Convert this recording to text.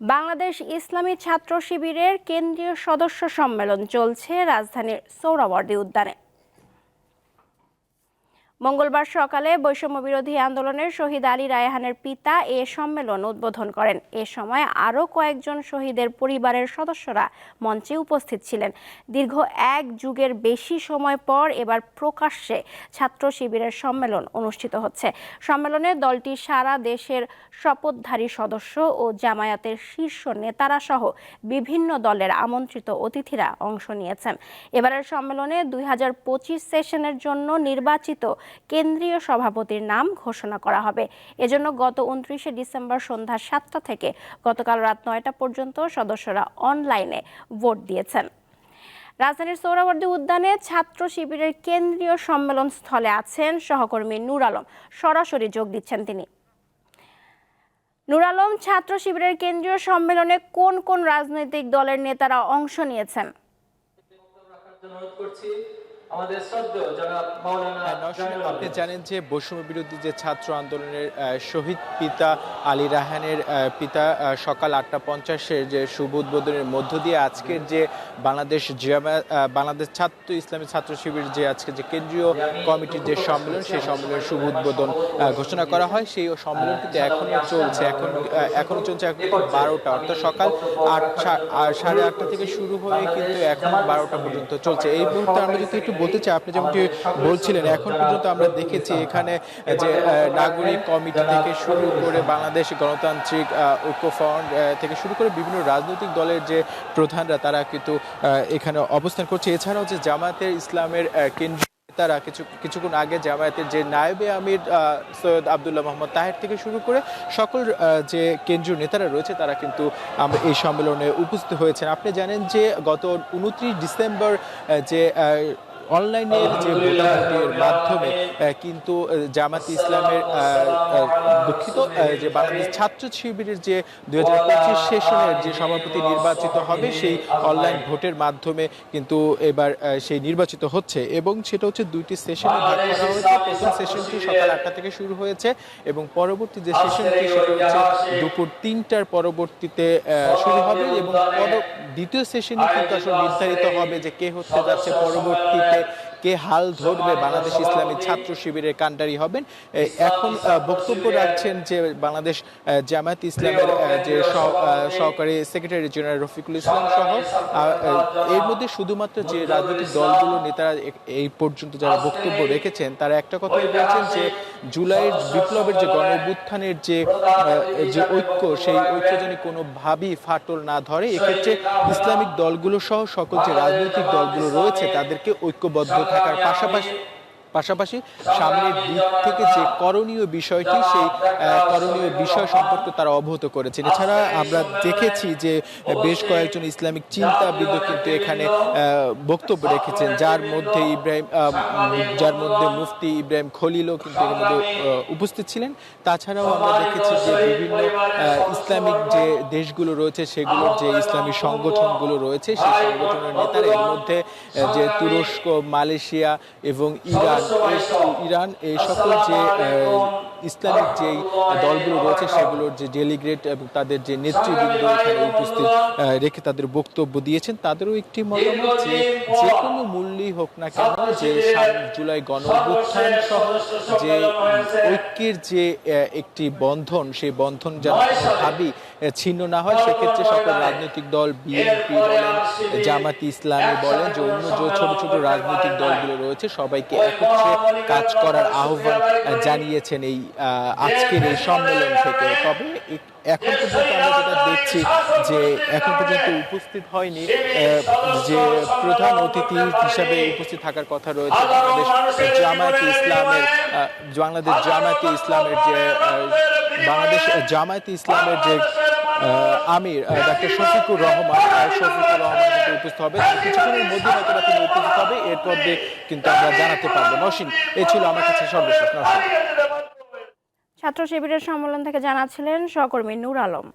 বাংলাদেশ ইসলামী ছাত্র শিবিরের কেন্দ্রীয় সদস্য সম্মেলন চলছে রাজধানীর সৌরাবর্দী উদ্যানে। মঙ্গলবার সকালে বৈষম্য বিরোধী আন্দোলনের শহীদ আলী রায়হানের পিতা এ সম্মেলন উদ্বোধন করেন। এ সময় আরও কয়েকজন শহীদের পরিবারের সদস্যরা মঞ্চে উপস্থিত ছিলেন। দীর্ঘ এক যুগের বেশি সময় পর এবার প্রকাশ্যে ছাত্র শিবিরের সম্মেলন অনুষ্ঠিত হচ্ছে। সম্মেলনে দলটি সারা দেশের শপথধারী সদস্য ও জামায়াতের শীর্ষ নেতারা সহ বিভিন্ন দলের আমন্ত্রিত অতিথিরা অংশ নিয়েছেন। এবারের সম্মেলনে দুই হাজার পঁচিশ সেশনের জন্য নির্বাচিত কেন্দ্রীয় সভাপতির নাম ঘোষণা করা হবে। এজন্য গত উনত্রিশে ডিসেম্বর সন্ধ্যা সাতটা থেকে গতকাল রাত নয়টা পর্যন্ত সদস্যরা অনলাইনে ভোট দিয়েছেন। রাজধানীর সৌরাবর্দী উদ্যানে ছাত্র শিবিরের কেন্দ্রীয় সম্মেলন স্থলে আছেন সহকর্মী নূর আলম। সরাসরি যোগ দিচ্ছেন তিনি। নূর আলম, ছাত্র শিবিরের কেন্দ্রীয় সম্মেলনে কোন কোন রাজনৈতিক দলের নেতারা অংশ নিয়েছেন? জামিলুল আপনি জানেন যে বৈষম্য বিরোধী যে ছাত্র আন্দোলনের শহীদ পিতা আলী রাহানের পিতা সকাল আটটা পঞ্চাশের যে শুভ উদ্বোধনের মধ্য দিয়ে আজকের যে বাংলাদেশ বাংলাদেশ ছাত্র ইসলামী ছাত্র শিবির যে আজকে যে কেন্দ্রীয় কমিটির যে সম্মেলন সেই সম্মেলনের শুভ উদ্বোধন ঘোষণা করা হয়। সেই সম্মেলন কিন্তু এখনও চলছে এখন এখনও চলছে এখন বারোটা। অর্থাৎ সকাল আট সাড়ে আটটা থেকে শুরু হয়ে কিন্তু এখন বারোটা পর্যন্ত চলছে। এই মুহূর্তে আমরা যদি একটু বলতে চাই আপনি যেমনটি বলছিলেন এখন পর্যন্ত আমরা দেখেছি এখানে যে নাগরিক কমিটি থেকে শুরু করে বাংলাদেশ গণতান্ত্রিক ঐক্য ফ্রন্ট থেকে শুরু করে বিভিন্ন রাজনৈতিক দলের যে প্রধানরা তারা কিন্তু এখানে অবস্থান করছে। এছাড়াও যে জামায়াতের ইসলামের আহ, কেন্দ্রীয় তারা কিছু কিছুক্ষণ আগে জামায়াতের যে নায়েবে আমির সৈয়দ আবদুল্লাহ মোহাম্মদ তাহের থেকে শুরু করে সকল যে কেন্দ্রীয় নেতারা রয়েছে তারা কিন্তু এই সম্মেলনে উপস্থিত হয়েছেন। আপনি জানেন যে গত উনত্রিশ ডিসেম্বর যে অনলাইনের যে ভোটাভুটির মাধ্যমে কিন্তু জামাত ইসলামের দুঃখিত যে বাংলাদেশ ছাত্র শিবিরের যে দুই হাজার পঁচিশ সেশনের যে সভাপতি নির্বাচিত হবে সেই অনলাইন ভোটের মাধ্যমে কিন্তু এবার সেই নির্বাচিত হচ্ছে। এবং সেটা হচ্ছে দুইটি সেশনে ভাগ করা হয়েছে। প্রথম সেশনটি সকাল আটটা থেকে শুরু হয়েছে এবং পরবর্তী যে সেশনটি সেটা হচ্ছে দুপুর তিনটার পরবর্তীতে শুরু হবে এবং দ্বিতীয় সেশনে কিন্তু আসলে নির্ধারিত হবে যে কে হচ্ছে যাচ্ছে পরবর্তীতে। কে হাল ধরবে? বাংলাদেশ ইসলামী ছাত্র শিবিরের কাণ্ডারি হবেন। এখন বক্তব্য রাখছেন যে বাংলাদেশ জামায়াত ইসলামের যে সহকারী সেক্রেটারি জেনারেল রফিকুল ইসলাম সহ এর মধ্যে শুধুমাত্র যে রাজনৈতিক দলগুলো, নেতারা এই পর্যন্ত যারা বক্তব্য রেখেছেন, তারা একটা কথাই বলছেন যে জুলাইয়ের বিপ্লবের যে গণ অভ্যুত্থানের যে যে ঐক্য, সেই ঐক্য যেন ভাবি ফাটল না ধরে, এক্ষেত্রে ইসলামিক দলগুলো সহ সকল যে রাজনৈতিক দলগুলো রয়েছে, তাদেরকে ঐক্যবদ্ধ থাকার পাশাপাশি পাশাপাশি সামনের দিক থেকে যে করণীয় বিষয়টি, সেই করণীয় বিষয় সম্পর্কে তারা অবগত করেছেন। এছাড়া আমরা দেখেছি যে বেশ কয়েকজন ইসলামিক চিন্তাবিদ কিন্তু এখানে বক্তব্য রেখেছেন। যার মধ্যে ইব্রাহিম যার মধ্যে মুফতি ইব্রাহিম খলিলও কিন্তু এর মধ্যে উপস্থিত ছিলেন। তাছাড়াও আমরা দেখেছি যে বিভিন্ন ইসলামিক যে দেশগুলো রয়েছে, সেগুলোর যে ইসলামী সংগঠনগুলো রয়েছে, সেই সংগঠনের নেতারা এর মধ্যে যে তুরস্ক, মালয়েশিয়া এবং ইরান এই ইরান এই সকল যে ইসলামিক যে দলগুলো রয়েছে সেগুলোর যে ডেলিগ্রেট এবং তাদের যে নেতৃবৃন্দ এখানে উপস্থিত রেখে তাদের বক্তব্য দিয়েছেন। তাদেরও একটি মতামত যে যে কোনো মূল্যই হোক না কেন যে সাত জুলাই গণ সহ যে ঐক্যের যে একটি বন্ধন সেই বন্ধন যেন ভাবি ছিন্ন না হয় সেক্ষেত্রে সকল রাজনৈতিক দল বিএনপি বলেন জামাতি ইসলামী বলেন যে অন্য যে ছোট ছোট রাজনৈতিক দলগুলো রয়েছে সবাইকে একত্রে কাজ করার আহ্বান জানিয়েছেন এই আজকের এই সম্মেলন থেকে। তবে এখন পর্যন্ত আমরা যেটা দেখছি যে এখন পর্যন্ত উপস্থিত হয়নি যে প্রধান অতিথি হিসাবে উপস্থিত থাকার কথা রয়েছে বাংলাদেশ জামায়াতে ইসলামের বাংলাদেশ জামায়াতে ইসলামের যে বাংলাদেশ জামায়াতে ইসলামের যে আমির ডাক্তার শফিকুর রহমান শফিকুর রহমান কিন্তু উপস্থিত হবে। কিছুক্ষণের মধ্যে হয়তো বা তিনি উপস্থিত হবে। এরপর দিয়ে কিন্তু আমরা জানাতে পারব। নসীন এ ছিল আমার কাছে সর্বশেষ। নসীন ছাত্র শিবিরের সম্মেলন থেকে জানাচ্ছিলেন সহকর্মী নূর আলম।